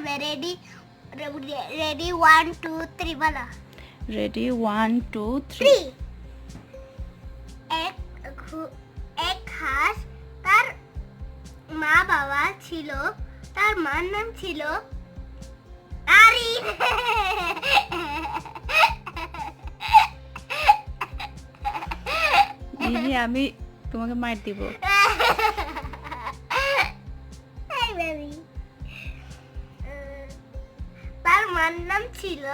Ready ready one two three বলো ready one two three এক এক হাঁস তার মা বাবা ছিল তার মার নাম ছিল দিদি আমি তোমাকে মার দিব baby. তার মার নাম ছিল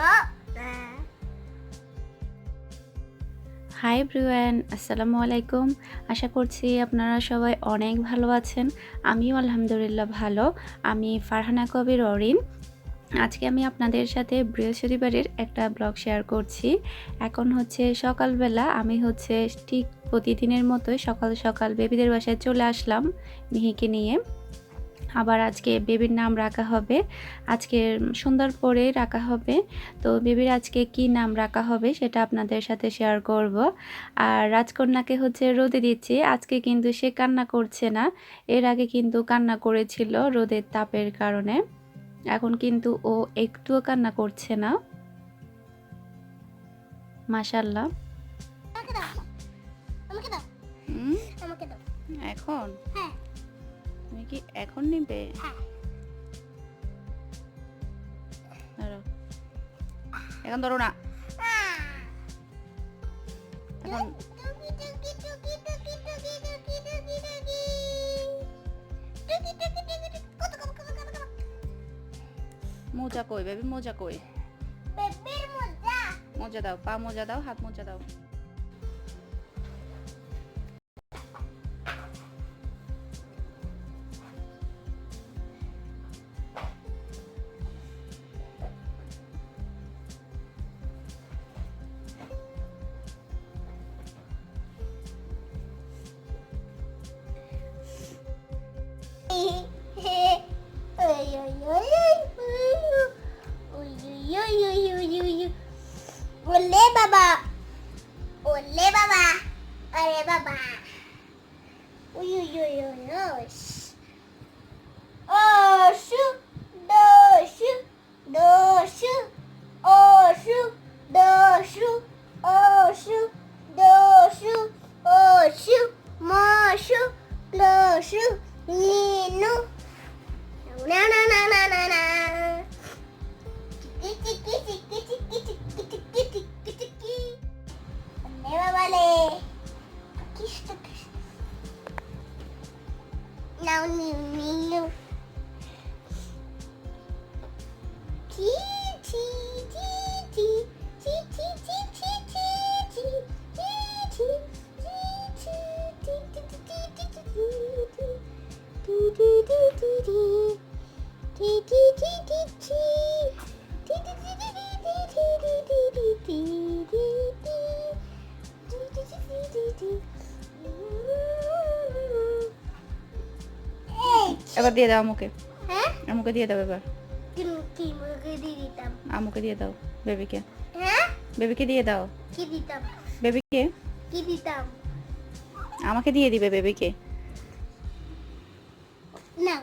হাই এভরিওয়ান আসসালামু আলাইকুম আশা করছি আপনারা সবাই অনেক ভালো আছেন। আমিও আলহামদুলিল্লাহ ভালো। আমি ফারহানা কবির অরিন। আজকে আমি আপনাদের সাথে বৃহস্পতিবারের একটা ব্লগ শেয়ার করছি। এখন হচ্ছে সকালবেলা আমি হচ্ছে ঠিক প্রতিদিনের মতোই সকাল সকাল বেবিদের বাসায় চলে আসলাম মিহিকে নিয়ে। আবার আজকে বেবির নাম রাখা হবে। আজকে সন্ধ্যার পরে রাখা হবে। তো বেবির আজকে কি নাম রাখা হবে সেটা আপনাদের সাথে শেয়ার করব। আর রাজকন্যাকে হচ্ছে রোদে দিচ্ছি। আজকে কিন্তু সে কান্না করছে না। এর আগে কিন্তু কান্না করেছিল রোদের তাপের কারণে। এখন কিন্তু ও একটুও কান্না করছে না। মাশাল্লাহ এখন? হ্যাঁ। তুমি কি এখন নিবে? হ্যাঁ। এখন ধরো না। এখন মোজা কই বেবি মোজা কই? মজা দাও পা মোজা দাও হাত মোজা দাও। now, Nunu. এবার দিয়ে দাও আমুকে। হ্যাঁ? আমুকে দিয়ে দাও এবার। দিয়ে আমুকে দিয়ে দাও বেবিকে। হ্যাঁ? বেবিকে দিয়ে দাও। কি দিতাম? বেবিকে? কি দিতাম? আমাকে দিয়ে দিবে বেবিকে। না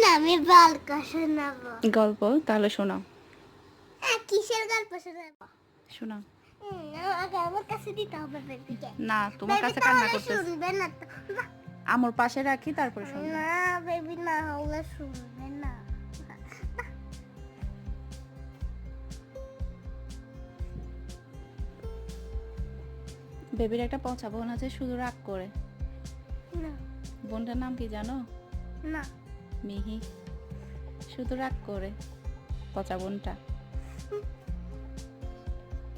না আমি গল্প শোনাবো। গল্প? তাহলে শোনাও। হ্যাঁ কিসের গল্প শোনাবো? শোনাও। আমাকে আমার কাছে দিতে হবে বেবিকে। না তোমার কাছে কান্না করতেছে। শুনবে না তো। না, আমর পাশে রাখি তারপরে শোনো না বেবি না হলে শুনবে না। বেবির একটা পচা বোন আছে শুধু রাগ করে। না। বোনটার নাম কি জানো? না। মিহি। শুধু রাগ করে পচা বোনটা।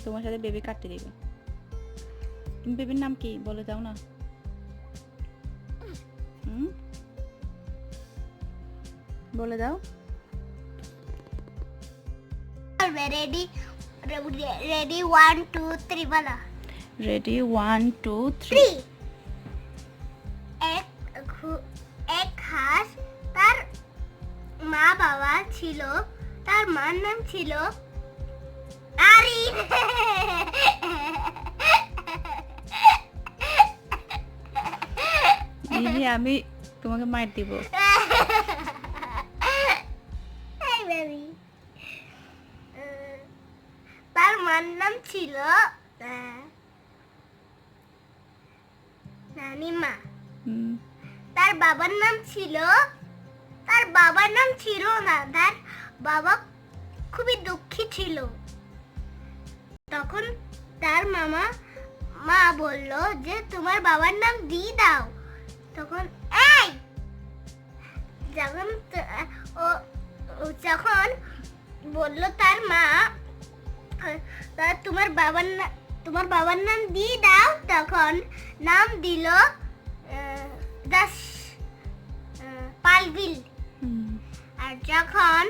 তোমার সাথে বেবি কাটতে দিবে। বেবির নাম কি বলে দাও না। হুম বলে দাও ready ready one two three বলো ready one two three three এক এক হাঁস তার মা বাবা ছিল তার মার নাম ছিল আরিন আমি তোমাকে মার দিব। তার মার নাম ছিল নানিমা। তার বাবার নাম ছিল তার বাবার নাম ছিল না তার বাবা খুবই দুঃখী ছিল। তখন তার মামা মা বলল যে তোমার বাবার নাম দিয়ে দাও তখন এই! যখন ও যখন বলল তার মা তোমার বাবার তোমার বাবার নাম দিয়ে দাও তখন নাম দিল দাস পালবিল আর যখন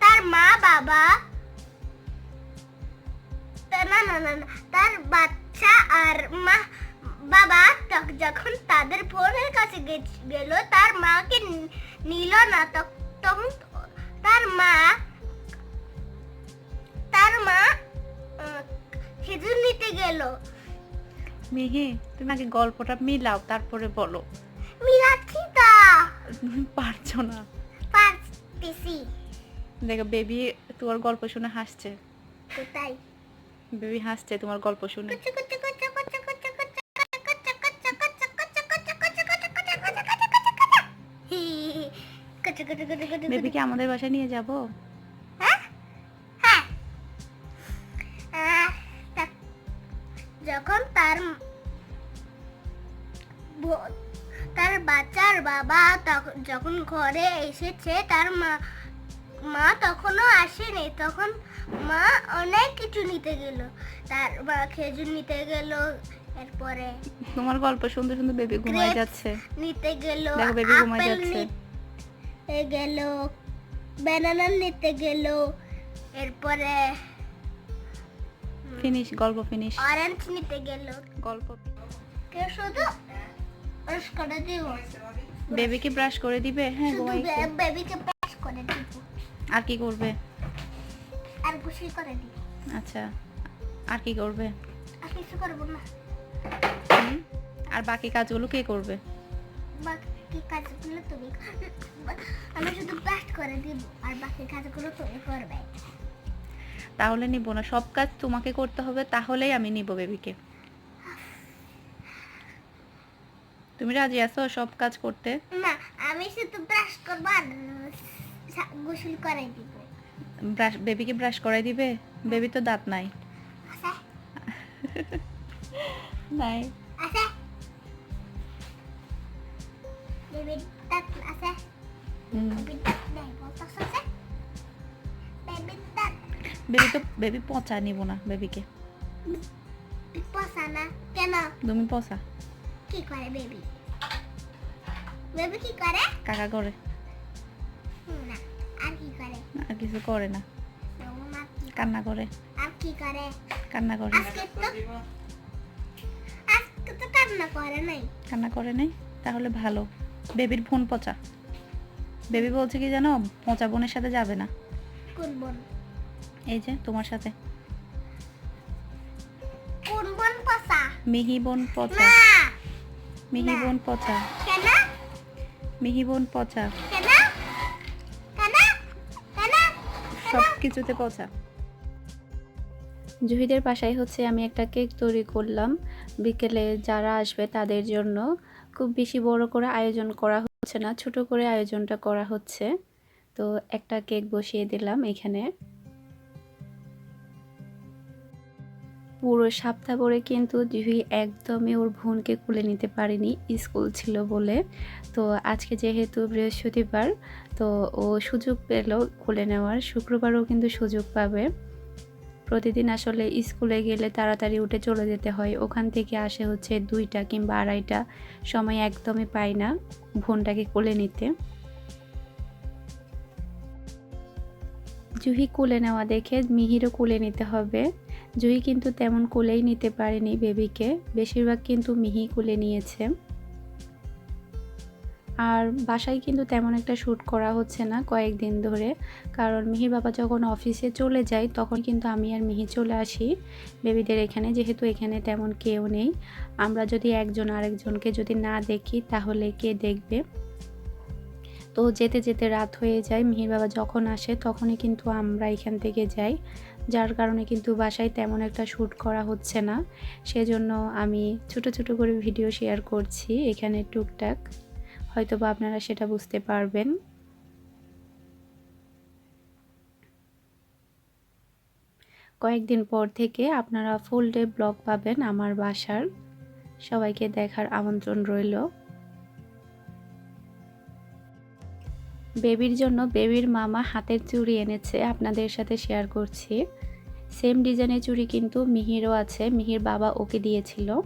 তার মা বাবা না না না, তার বাচ্চা আর মা বাবা যখন তাদের বোনের কাছে গেল তার মাকে নিল না তখন তার মা তার মা খেজুর নিতে গেল। মিহি তুমি আগে গল্পটা মিলাও তারপরে বলো। মিরাচ্ছি তা। তুমি পারছ না। পারতেছি। দেখো বেবি তোমার গল্প শুনে হাসছে। কোথায়? বেবি হাসছে তোমার গল্প শুনে। বেবিকে আমাদের বাসায় নিয়ে যাব হ্যাঁ? হ্যাঁ। যখন তার তার বাচ্চার বাবা যখন ঘরে এসেছে তার মা মা তখনও আসেনি তখন মা অনেক কিছু নিতে গেল তার মা খেজুর নিতে গেল এরপরে তোমার গল্প শুনতে শুনতে বেবি ঘুমায় যাচ্ছে নিতে গেল দেখো, baby ঘুমায় যাচ্ছে। গেল ব্যানানা নিতে গেল এরপরে ফিনিশ গল্প ফিনিশ অরেঞ্জ নিতে গেল। গল্প। কে শুধু ব্রাশ করে দিব। বেবিকে ব্রাশ করে দিবে? হ্যাঁ ঘুমাই বেবিকে ব্রাশ করে দিব। আর কি করবে? আর গোসল করে দিব। আচ্ছা আর কি করবে? আর কিছু করব না? আর বাকি কাজগুলো কে করবে? বাকি কাজগুলো তুমি আমি শুধু করে দিব আর বাকি কাজগুলো তুমি করবে। তাহলে নিব না সব কাজ তোমাকে করতে হবে তাহলেই আমি নিব বেবিকে। তুমি রাজি আছো সব কাজ করতে? না আমি শুধু ব্রাশ করব আর গোসল করে দিব। ব্রাশ বেবিকে ব্রাশ করাই দিবে? বেবি তো দাঁত নাই। আচ্ছা নাই। বেবি তো বেবি পচা নিব না বেবিকে পচা না কেন তুমি পচা কি করে বেবি বেবি কি করে কাকা করে না আর কি করে আর কিছু করে না কান্না করে আর কি করে কান্না করে আজকে তো আজকে তো কান্না করে নাই কান্না করে নাই তাহলে ভালো বেবির ফোন পচা বেবি বলছে কি জানো পচা বোনের সাথে যাবে না। কোন বোন? এই যে তোমার সাথে। কোন বোন পচা? মিহি বোন পচা। মিহি বোন পচা। কেন? মিহি বোন পচা। কেন? কেন? কেন? সব কিছুতে পচা। জুহিদের বাসায় হচ্ছে আমি একটা কেক তৈরি করলাম। বিকেলে যারা আসবে তাদের জন্য। খুব বেশি বড় করে আয়োজন করা হচ্ছে না। ছোট করে আয়োজনটা করা হচ্ছে। তো একটা কেক বসিয়ে দিলাম এখানে। পুরো সপ্তাহ পরে কিন্তু জুহি একদমই ওর বোনকে কুলে নিতে পারেনি, স্কুল ছিল বলে। তো আজকে যেহেতু বৃহস্পতিবার, তো ও সুযোগ পেল খুলে নেওয়ার। শুক্রবারও কিন্তু সুযোগ পাবে। প্রতিদিন আসলে স্কুলে গেলে তাড়াতাড়ি উঠে চলে যেতে হয়। ওখান থেকে আসে হচ্ছে দুইটা কিংবা আড়াইটা সময় একদমই পাই না বোনটাকে কোলে নিতে। জুহি কোলে নেওয়া দেখে মিহিরও কোলে নিতে হবে। জুহি কিন্তু তেমন কোলেই নিতে পারেনি বেবিকে। বেশিরভাগ কিন্তু মিহি কোলে নিয়েছে। আর বাসায় কিন্তু তেমন একটা শ্যুট করা হচ্ছে না কয়েকদিন ধরে। কারণ মিহির বাবা যখন অফিসে চলে যায়, তখন কিন্তু আমি আর মিহি চলে আসি। বেবিদের এখানে, যেহেতু এখানে তেমন কেউ নেই। আমরা যদি একজন আরেকজনকে যদি না দেখি, তাহলে কে দেখবে? তো যেতে যেতে রাত হয়ে যায়। মিহির বাবা যখন আসে, তখনই কিন্তু আমরা এখান থেকে যাই। যার কারণে কিন্তু বাসায় তেমন একটা শ্যুট করা হচ্ছে না। সেজন্য আমি ছোট ছোট করে ভিডিও শেয়ার করছি এখানে টুকটাক। হয়তো বা আপনারা সেটা বুঝতে পারবেন। কয়েকদিন পর থেকে আপনারা ফুল ডে ব্লগ পাবেন আমার বাসার। সবাইকে দেখার আমন্ত্রণ রইল। বেবির জন্য বেবির মামা হাতের চুড়ি এনেছে, আপনাদের সাথে শেয়ার করছি। সেম ডিজাইনের চুড়ি কিন্তু মিহিরও আছে, মিহির বাবা ওকে দিয়েছিল।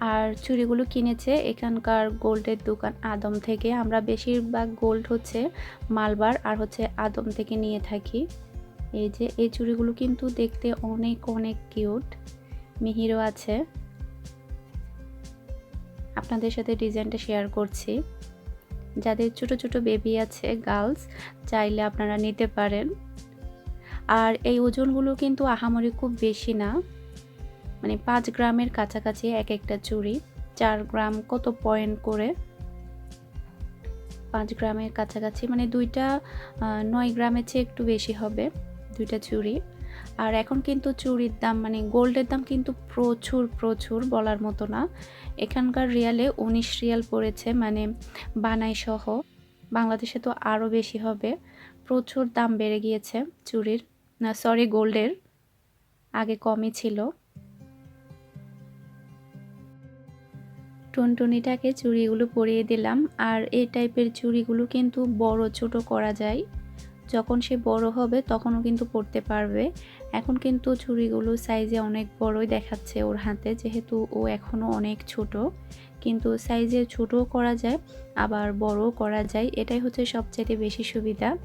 আর চুড়িগুলো কিনেছে এখানকার গোল্ডের দোকান আদম থেকে। আমরা বেশিরভাগ গোল্ড হচ্ছে মালবার আর হচ্ছে আদম থেকে নিয়ে থাকি। এই যে, এই চুড়িগুলো কিন্তু দেখতে অনেক অনেক কিউট। মিহিরও আছে। আপনাদের সাথে ডিজাইনটা শেয়ার করছি। যাদের ছোট ছোট বেবি আছে, গার্লস, চাইলে আপনারা নিতে পারেন। আর এই ওজনগুলো কিন্তু আহামরি খুব বেশি না। মানে পাঁচ গ্রামের কাছাকাছি এক একটা চুড়ি, চার গ্রাম কত পয়েন্ট করে? পাঁচ গ্রামের কাছাকাছি মানে দুইটা নয় গ্রামের চেয়ে একটু বেশি হবে দুইটা চুড়ি। আর এখন কিন্তু চুড়ির দাম মানে গোল্ডের দাম কিন্তু প্রচুর প্রচুর বলার মতো না। এখানকার রিয়ালে উনিশ রিয়াল পড়েছে মানে বানাই সহ। বাংলাদেশে তো আরও বেশি হবে। প্রচুর দাম বেড়ে গিয়েছে চুড়ির, না সরি গোল্ডের। আগে কমই ছিল। টুনটুনিটাকে চুড়িগুলো পরিয়ে দিলাম আর এই টাইপের চুড়িগুলো কিন্তু বড় ছোট করা যায়। যখন সে বড় হবে তখনও কিন্তু পরতে পারবে। এখন কিন্তু চুড়িগুলো সাইজে অনেক বড়ই দেখাচ্ছে ওর হাতে, যেহেতু ও এখনও অনেক ছোট। কিন্তু সাইজে ছোটও করা যায়, আবার বড়ও করা যায়। এটাই হচ্ছে সবচেয়ে বেশি সুবিধা।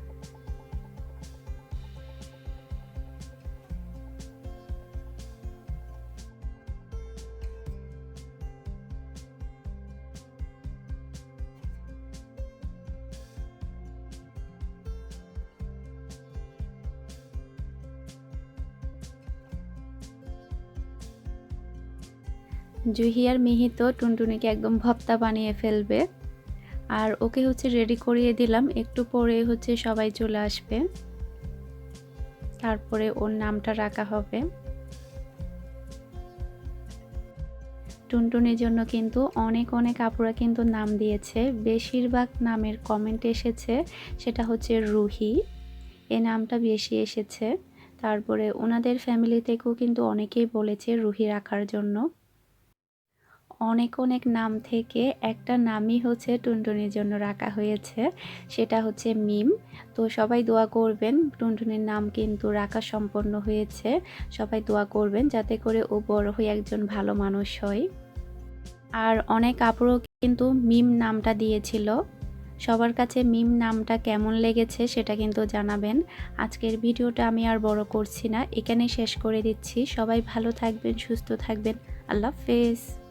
জুহি আর মিহি তো টুনটুনিকে একদম ভপ্তা বানিয়ে ফেলবে। আর ওকে হচ্ছে রেডি করিয়ে দিলাম, একটু পরে হচ্ছে সবাই চলে আসবে। তারপরে ওর নামটা রাখা হবে। টুনটুনির জন্য কিন্তু অনেক অনেক আপুরা কিন্তু নাম দিয়েছে। বেশিরভাগ নামের কমেন্ট এসেছে, সেটা হচ্ছে রুহি। এ নামটা বেশি এসেছে। তারপরে ওনাদের ফ্যামিলি থেকেও কিন্তু অনেকেই বলেছে রুহি রাখার জন্য। অনেক অনেক নাম থেকে একটা নামই হচ্ছে টুনটুনির জন্য রাখা হয়েছে। সেটা হচ্ছে মিম। তো সবাই দোয়া করবেন, টুনটুনির নাম কিন্তু রাখা সম্পন্ন হয়েছে। সবাই দোয়া করবেন যাতে করে ও বড় হয়ে একজন ভালো মানুষ হয়। আর অনেক আপুরও কিন্তু মিম নামটা দিয়েছিল। সবার কাছে মিম নামটা কেমন লেগেছে সেটা কিন্তু জানাবেন। আজকের ভিডিওটা আমি আর বড় করছি না, এখানেই শেষ করে দিচ্ছি। সবাই ভালো থাকবেন, সুস্থ থাকবেন। আল্লাহ হাফেজ।